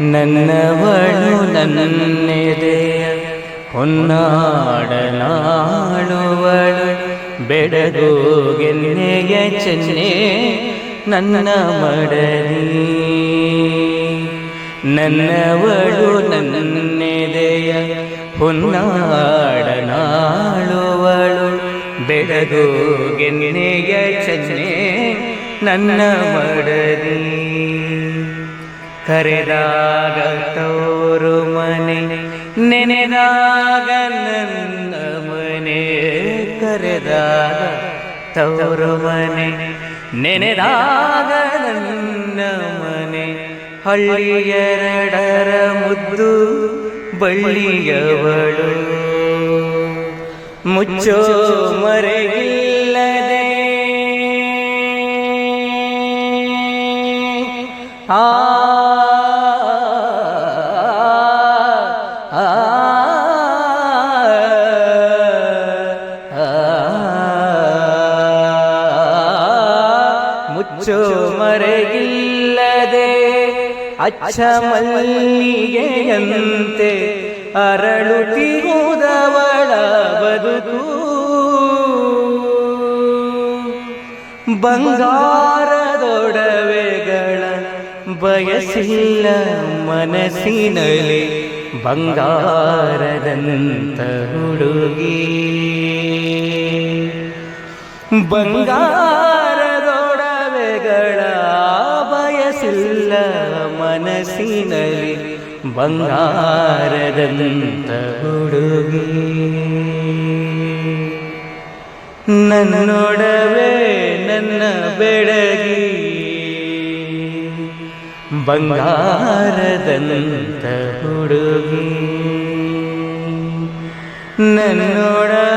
ನನ್ನವಳು ನನ್ನೆದೆಯ ಹೊನ್ನಾಡನಾಳುವಳು ಬೆಡಗೋಗೆನ್ನೆಯ ಚೆನ್ನೆ ನನ್ನ ಮಡದಿ. ನನ್ನವಳು ನನ್ನೆದೆಯ ಹೊನ್ನಾಡನಾಳುವಳು ಬೆಡಗೋಗೆನ್ನೆಯ ಚೆನ್ನೆ ನನ್ನ ಮಡದಿ. ಕರೆದಾಗ ತೋರು ಮನೆ, ನೆನೆದಾಗ ನನ್ನ ಮನೆ ಕರೆದಾಗ ತೋರು ಮನೆ, ನೆನೆದಾಗ ನನ್ನ ಮನೆ ಹಳ್ಳಿಯರಡರ ಮುದ್ದು ಬಳ್ಳಿಯವಳು. ಮುಚ್ಚೋ ಮರೆಯಿಲ್ಲದೆ ಆ ಮುಚ್ಚೋ ಮರೆಗಿಲ್ಲದೆ ಅಚ್ಚ ಮಲ್ಲಿಗೆಯಂತೆ ಅರಳುತ್ತಿರುವುದವಳ ಬದುಕು ಬಂಗಾರದೊಡವೆಗಳ ಬಯಸಿಲ್ಲ ಮನಸ್ಸಿನಲ್ಲಿ ಬಂಗಾರದಂತ ಹುಡುಗಿ ಬಂಗಾರದೊಡವೆಗಳ ಬಯಸಿಲ್ಲ ಮನಸ್ಸಿನಲ್ಲಿ ಬಂಗಾರದಂತ ಹುಡುಗಿ ನನ್ನೊಡವೆ ನನ್ನ ಬೆಳಗಿ ಬಂಗಾರದಂತ ಹುಡುಗಿ ನನ್ನೊಡವೆ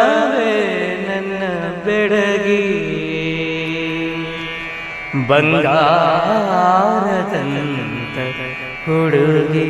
ಬಂಗಾರದಂತ ಹುಡುಗಿ.